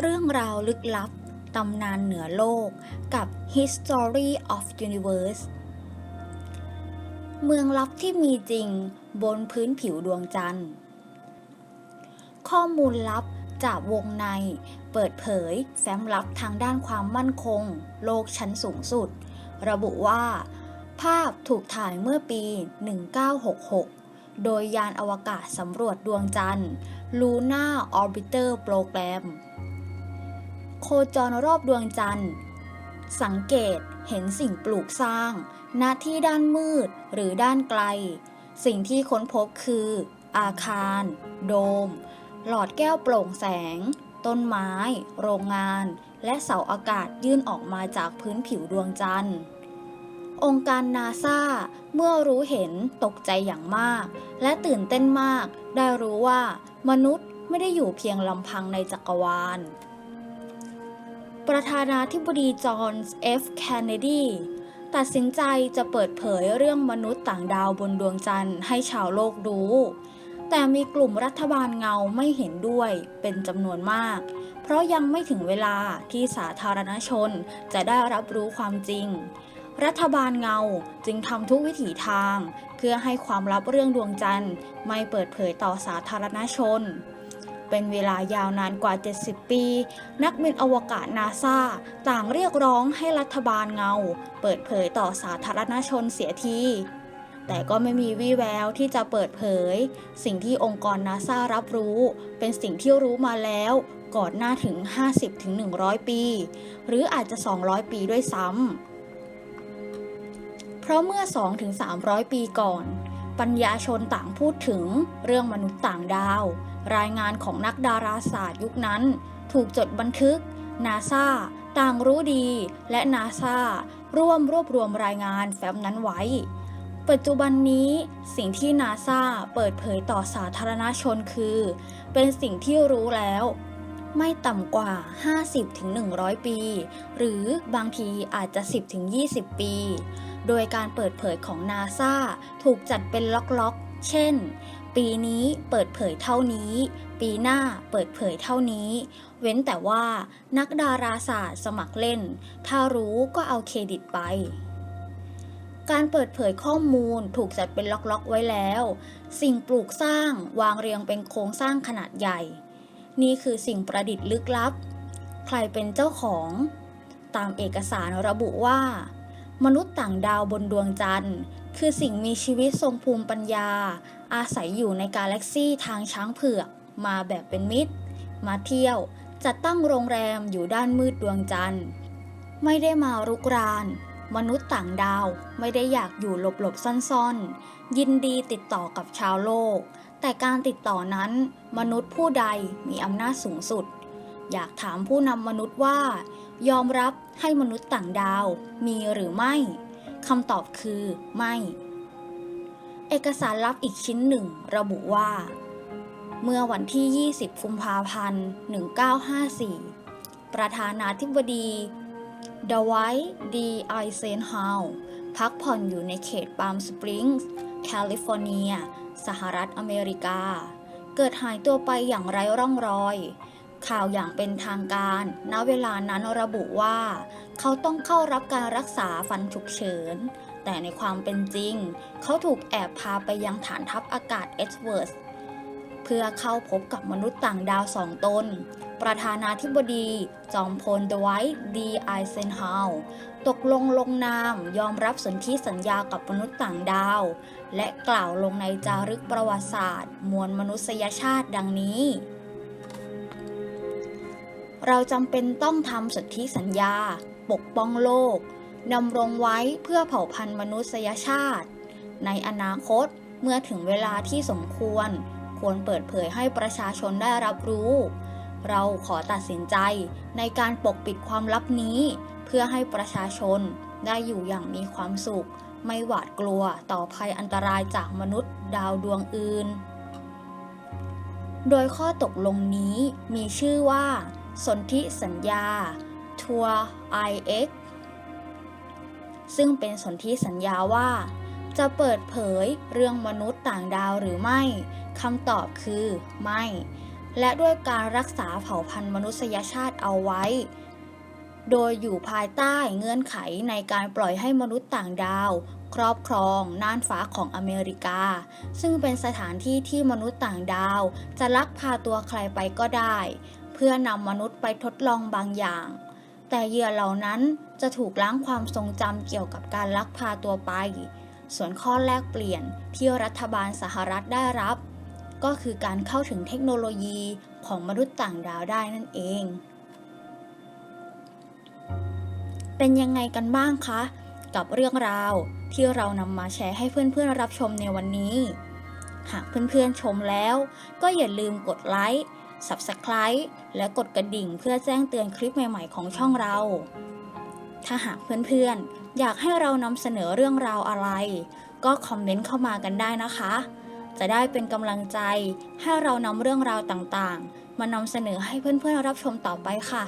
เรื่องราวลึกลับ ตำนานเหนือโลกกับ History of Universe เมืองลับที่มีจริงบนพื้นผิวดวงจันทร์ ข้อมูลลับจากวงใน เปิดเผยแฟ้มลับทางด้านความมั่นคง โลกชั้นสูงสุด ระบุว่า ภาพถูกถ่ายเมื่อปี 1966 โดยยานอวกาศสำรวจดวงจันทร์ Lunar Orbiter Program โคจรรอบดวงจันทร์ สังเกตเห็นสิ่งปลูกสร้าง ณที่ด้านมืดหรือด้านไกล สิ่งที่ค้นพบคือ อาคาร โดม หลอดแก้วโปร่งแสง ต้นไม้ โรงงาน และเสาอากาศยื่นออกมาจากพื้นผิวดวงจันทร์องค์การนาซาเมื่อรู้เห็นตกใจอย่างมาก และตื่นเต้นมาก ได้รู้ว่ามนุษย์ไม่ได้อยู่เพียงลำพังในจักรวาล ประธานาธิบดีจอห์นเอฟแคนเนดีตัดสินใจจะเปิดเผยเรื่องมนุษย์ต่างดาวบนดวงจันทร์ให้ชาวโลกรู้ แต่มีกลุ่มรัฐบาลเงาไม่เห็นด้วยเป็นจำนวนมาก เพราะยังไม่ถึงเวลาที่สาธารณชนจะได้รับรู้ความจริง รัฐบาลเงาจึงทำทุกวิถีทาง เพื่อให้ความลับเรื่องดวงจันทร์ไม่เปิดเผยต่อสาธารณชน เป็นเวลายาวนานกว่า 70 ปี นักบินอวกาศนาซาต่างเรียกร้องให้รัฐบาลเงา เปิดเผยต่อสาธารณชนเสียทีแต่ก็ไม่มีวี่แววที่จะเปิดเผย สิ่งที่องค์กรนาซารับรู้ เป็นสิ่งที่รู้มาแล้ว ก่อนหน้าถึง 50-100 ปี หรืออาจจะ 200 ปีด้วยซ้ำเพราะเมื่อ 2-300 ปีก่อน ปัญญาชนต่างพูดถึงเรื่องมนุษย์ต่างดาว รายงานของนักดาราศาสตร์ยุคนั้น ถูกจดบันทึก นาซาต่างรู้ดี และนาซาร่วมรวบรวมรายงานแฟ้มนั้นไว้ ปัจจุบันนี้สิ่งที่นาซาเปิดเผยต่อสาธารณชนคือ เป็นสิ่งที่รู้แล้ว ไม่ต่ำกว่า 50-100 ปี หรือบางทีอาจจะ 10-20 ปี โดยการเปิดเผยของนาซาถูกจัดเป็นล็อกๆ เช่น ปีนี้เปิดเผยเท่านี้ ปีหน้าเปิดเผยเท่านี้ เว้นแต่ว่านักดาราศาสตร์สมัครเล่น ถ้ารู้ก็เอาเครดิตไปการเปิดเผยข้อมูลถูกจัดเป็นล็อกๆไว้แล้ว สิ่งปลูกสร้างวางเรียงเป็นโครงสร้างขนาดใหญ่ นี่คือสิ่งประดิษฐ์ลึกลับ ใครเป็นเจ้าของ ตามเอกสารระบุว่า มนุษย์ต่างดาวบนดวงจันทร์ คือสิ่งมีชีวิตทรงภูมิปัญญา อาศัยอยู่ในกาแล็กซี่ทางช้างเผือก มาแบบเป็นมิตร มาเที่ยว จัดตั้งโรงแรมอยู่ด้านมืดดวงจันทร์ ไม่ได้มารุกราน มนุษย์ต่างดาวไม่ได้อยากอยู่หลบๆซ่อนๆ ยินดีติดต่อกับชาวโลก แต่การติดต่อนั้น มนุษย์ผู้ใดมีอำนาจสูงสุด อยากถามผู้นำมนุษย์ว่า ยอมรับให้มนุษย์ต่างดาวมีหรือไม่คำตอบคือ ไม่ เอกสารลับอีกชิ้นหนึ่งระบุว่า เมื่อวันที่ 20 กุมภาพันธ์ 1954 ประธานาธิบดีดไวท์ดีไอเซนฮาวพักผ่อนอยู่ในเขตปาล์มสปริงส์แคลิฟอร์เนีย สหรัฐอเมริกา เกิดหายตัวไปอย่างไร้ร่องรอย ข่าวอย่างเป็นทางการ ณ เวลานั้นระบุว่า เขาต้องเข้ารับการรักษาฟันฉุกเฉิน แต่ในความเป็นจริง เขาถูกแอบพาไปยังฐานทัพอากาศเอสเวิร์สเพื่อเข้าพบกับมนุษย์ต่างดาวสองตน ประธานาธิบดี จอมพลดไวท์ดีไอเซนฮาวตกลงลงนามยอมรับสนธิสัญญากับมนุษย์ต่างดาว และกล่าวลงในจารึกประวัติศาสตร์ มวลมนุษยชาติดังนี้ เราจำเป็นต้องทำสนธิสัญญา ปกป้องโลกดำรงไว้เพื่อเผ่าพันธุ์มนุษยชาติ ในอนาคตเมื่อถึงเวลาที่สมควร ควรเปิดเผยให้ประชาชนได้รับรู้ เราขอตัดสินใจในการปกปิดความลับนี้ เพื่อให้ประชาชนได้อยู่อย่างมีความสุข ไม่หวาดกลัวต่อภัยอันตรายจากมนุษย์ดาวดวงอื่น โดยข้อตกลงนี้มีชื่อว่า สนธิสัญญา ทัวร์ IX ซึ่งเป็นสนธิสัญญาว่า จะเปิดเผยเรื่องมนุษย์ต่างดาวหรือไม่คำตอบคือไม่ และด้วยการรักษาเผ่าพันธุ์มนุษยชาติเอาไว้ โดยอยู่ภายใต้เงื่อนไขในการปล่อยให้มนุษย์ต่างดาว ครอบครองน่านฟ้าของอเมริกา ซึ่งเป็นสถานที่ที่มนุษย์ต่างดาว จะลักพาตัวใครไปก็ได้ เพื่อนำมนุษย์ไปทดลองบางอย่าง แต่เหยื่อเหล่านั้นจะถูกล้างความทรงจำเกี่ยวกับการลักพาตัวไป ส่วนข้อแลกเปลี่ยนที่รัฐบาลสหรัฐได้รับ ก็คือการเข้าถึงเทคโนโลยีของมนุษย์ต่างดาวได้นั่นเอง เป็นยังไงกันบ้างคะ กับเรื่องราวที่เรานำมาแชร์ให้เพื่อนๆรับชมในวันนี้ หากเพื่อนๆชมแล้ว ก็อย่าลืมกดไลค์ Subscribe และกดกระดิ่งเพื่อแจ้งเตือนคลิปใหม่ๆของช่องเรา ถ้าหากเพื่อนๆ อยากให้เรานำเสนอเรื่องราวอะไร ก็คอมเมนต์เข้ามากันได้นะคะ จะได้เป็นกำลังใจให้เรานำเรื่องราวต่างๆ มานำเสนอให้เพื่อนๆรับชมต่อไปค่ะ